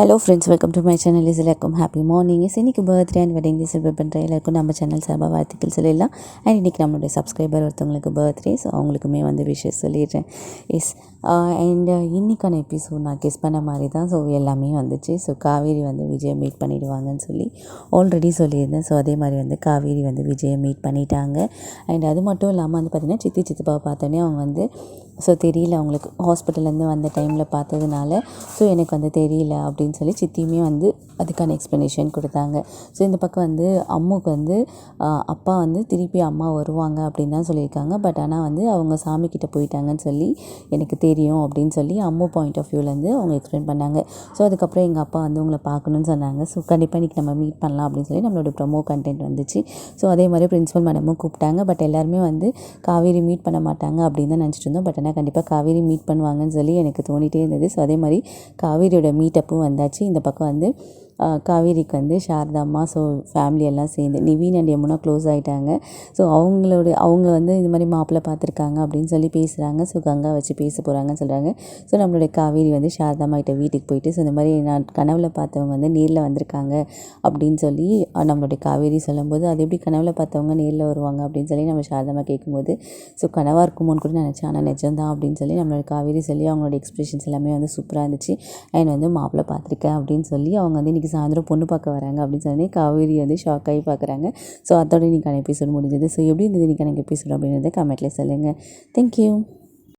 Hello friends welcome to my channel is எல்லாருக்கும் happy morning இன்றைக்கி birthday and wedding day celebrate பண்ணுற எல்லாருக்கும் நம்ம சேனல் சார்பாக வாழ்த்துக்கள் சொல்லிடலாம். அண்ட் இன்றைக்கி நம்மளுடைய சப்ஸ்கிரைபர் ஒருத்தவங்களுக்கு பர்த்டே ஸோ அவங்களுக்குமே வந்து விஷஸ் சொல்லிடுறேன். எஸ் அண்ட் இன்றைக்கான எபிசோட் நான் கெஸ் பண்ண மாதிரி தான் ஸோ எல்லாமே வந்துச்சு. ஸோ காவேரி வந்து விஜயை மீட் பண்ணிடுவாங்கன்னு சொல்லி ஆல்ரெடி சொல்லியிருந்தேன். ஸோ அதே மாதிரி வந்து காவேரி வந்து விஜயை மீட் பண்ணிட்டாங்க. அண்ட் அது மட்டும் இல்லாமல் வந்து பார்த்திங்கன்னா சித்தி சித்தப்பாவை பார்த்தோன்னே அவங்க வந்து ஸோ தெரியல அவங்களுக்கு. ஹாஸ்பிட்டல்லேருந்து வந்த டைமில் பார்த்ததுனால ஸோ எனக்கு வந்து தெரியல அப்படின்னு சொல்லி சித்தியுமே வந்து அதுக்கான எக்ஸ்ப்ளனேஷன் கொடுத்தாங்க. ஸோ இந்த பக்கம் வந்து அம்முக்கு வந்து அப்பா வந்து திருப்பி அம்மா வருவாங்க அப்படின்னு தான் சொல்லியிருக்காங்க. பட் ஆனால் வந்து அவங்க சாமி போயிட்டாங்கன்னு சொல்லி எனக்கு தெரியும் அப்படின்னு சொல்லி அம்மு பாயிண்ட் ஆஃப் வியூலேருந்து அவங்க எக்ஸ்பிளைன் பண்ணாங்க. ஸோ அதுக்கப்புறம் எங்கள் அப்பா வந்து உங்களை பார்க்கணுன்னு சொன்னாங்க. ஸோ கண்டிப்பாக இன்றைக்கி நம்ம மீட் பண்ணலாம் அப்படின்னு சொல்லி நம்மளோட ப்ரொமோ கண்டென்ட் வந்துச்சு. ஸோ அதே மாதிரி பிரின்ஸிபல் மேடமும் கூப்பிட்டாங்க. பட் எல்லாருமே வந்து காவேரி மீட் பண்ண மாட்டாங்க அப்படின்னு தான் நினச்சிட்டு இருந்தோம். பட் ஆனால் கண்டிப்பாக காவேரி மீட் பண்ணுவாங்கன்னு சொல்லி எனக்கு தோணிட்டே இருந்தது. ஸோ அதே மாதிரி காவேரியோட மீட்டப்பும் வந்தாச்சு. இந்த பக்கம் வந்து காவேரிக்கு வந்து சாரதாம்மா ஸோ ஃபேமிலி எல்லாம் சேர்ந்து நிவீன் அண்ட் யமுனா க்ளோஸ் ஆகிட்டாங்க ஸோ அவங்களோட அவங்க வந்து இந்த மாதிரி மாப்பிள்ளை பார்த்துருக்காங்க அப்படின்னு சொல்லி பேசுகிறாங்க ஸோ கங்கா வச்சு பேச போகிறாங்கன்னு சொல்கிறாங்க ஸோ நம்மளுடைய காவேரி வந்து சாரதாம்மா கிட்ட வீட்டுக்கு போயிட்டு ஸோ இந்த மாதிரி நான் கனவில் பார்த்தவங்க வந்து நேரில் வந்திருக்காங்க அப்படின்னு சொல்லி நம்மளுடைய காவேரி சொல்லும்போது அது எப்படி கனவில் பார்த்தவங்க நேரில் வருவாங்க? அப்படின்னு சொல்லி நம்ம சாரதாம்மா கேட்கும்போது ஸோ கனவாக இருக்குமோன்னு கூட நினச்சேன். ஆனால் நிஜம்தான். அப்படின்னு சொல்லி நம்மளோட காவேரி சொல்லி அவங்களோட எக்ஸ்பிரஷன்ஸ் எல்லாமே வந்து சூப்பராக இருந்துச்சு. அண்ட் வந்து மாப்பிள்ளை பார்த்துருக்கேன். அப்படின்னு சொல்லி அவங்க வந்து இன்றைக்கி சாயந்தரம் பொண்ணு பார்க்க வராங்க அப்படின்னு சொன்னே காவேரி வந்து ஷாக் ஆகி பார்க்குறாங்க. ஸோ அதோட இன்றைக்கான எபிசோட் முடிஞ்சது. ஸோ எப்படி இருந்தது இன்றைக்கான எபிசோட் அப்படின்றத கமெண்ட்டில் சொல்லுங்கள் தேங்க்யூ